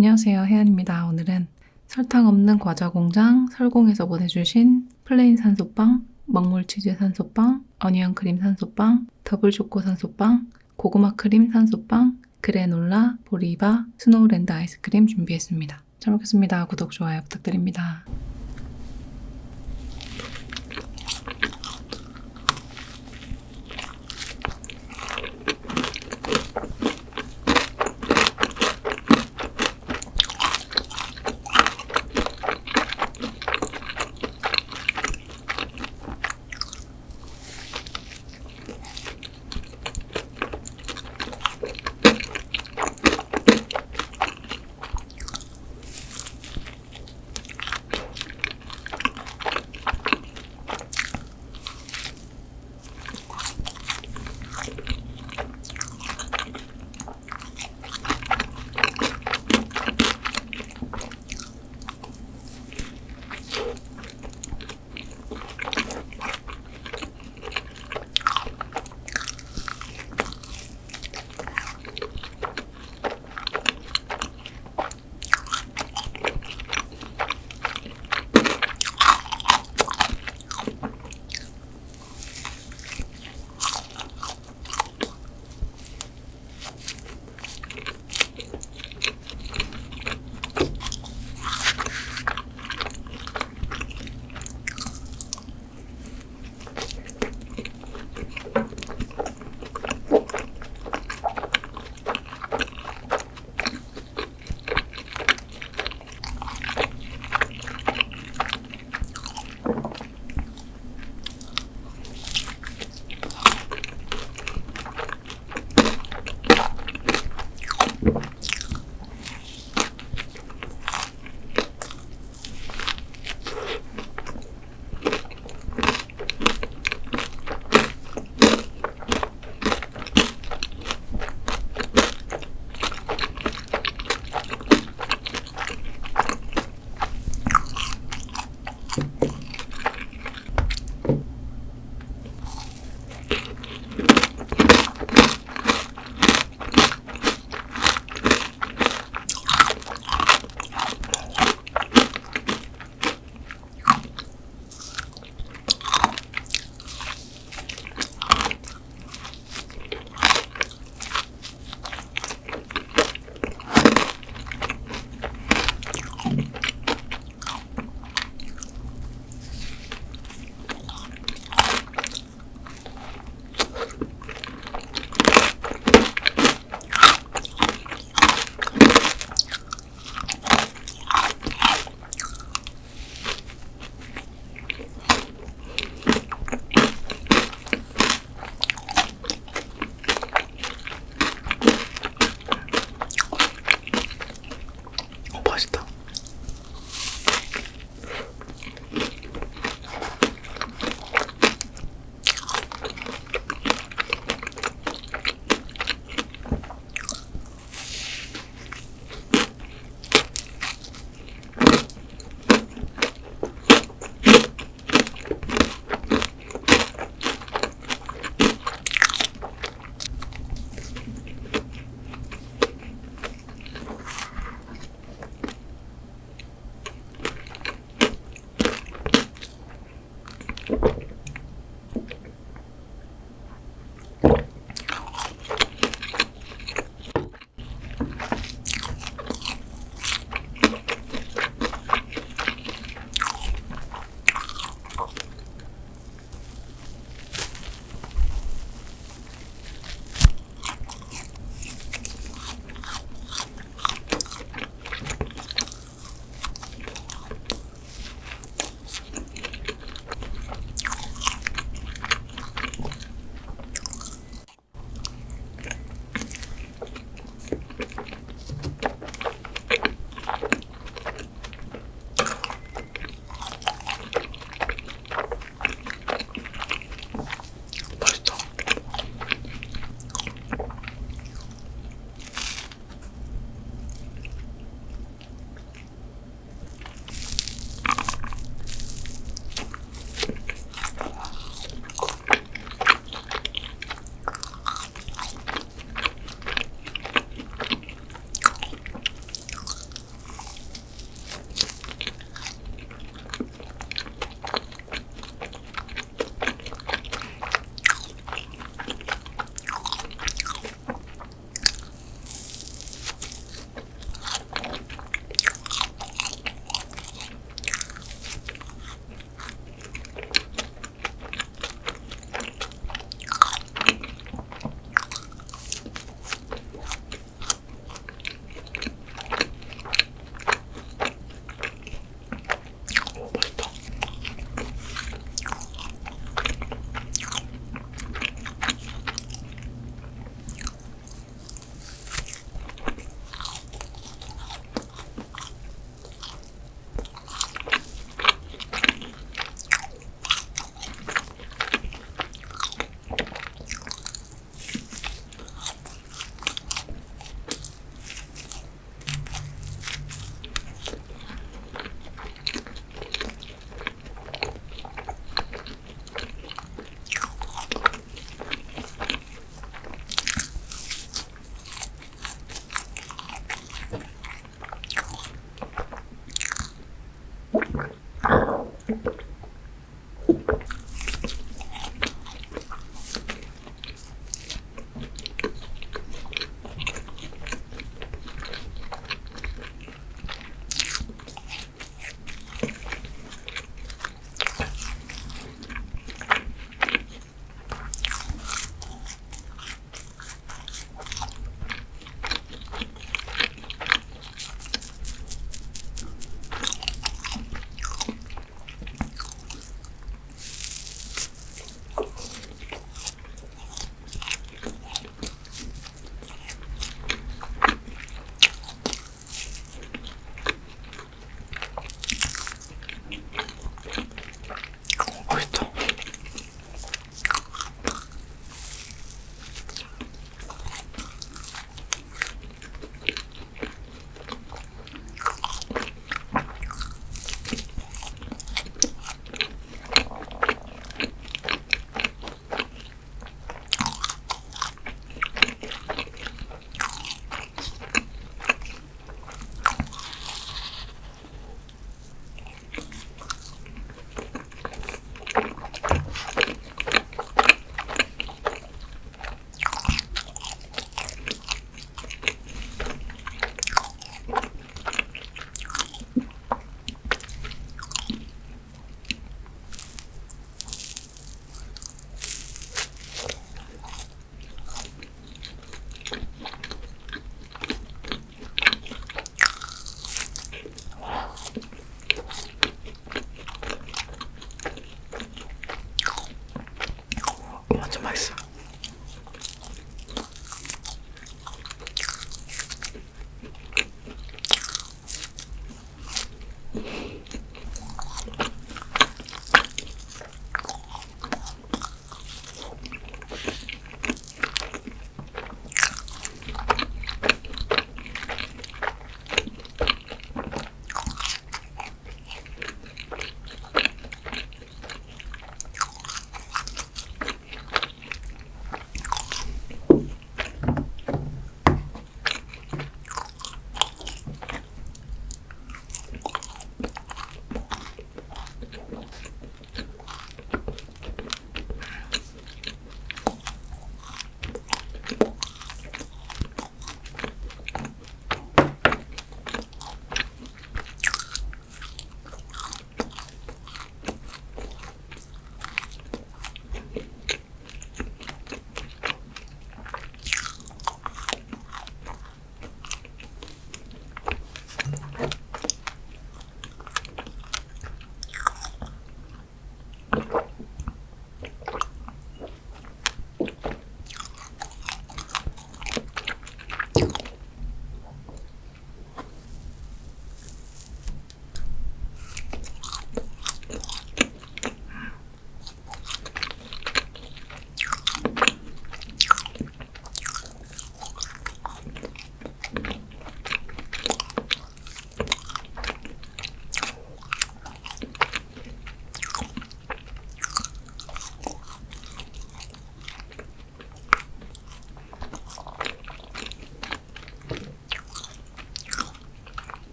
안녕하세요. 혜연입니다. 오늘은 설탕 없는 과자 공장 설공에서 보내주신 플레인 산소빵, 먹물 치즈 산소빵, 어니언 크림 산소빵, 더블 초코 산소빵, 고구마 크림 산소빵, 그래놀라, 보리바, 스노우랜드 아이스크림 준비했습니다. 잘 먹겠습니다. 구독, 좋아요 부탁드립니다. 맛있다.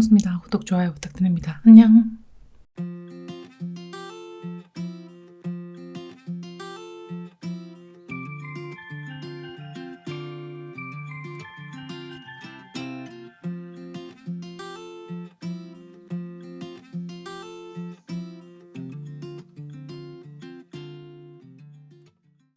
먹었습니다. 구독, 좋아요 부탁드립니다. 안녕.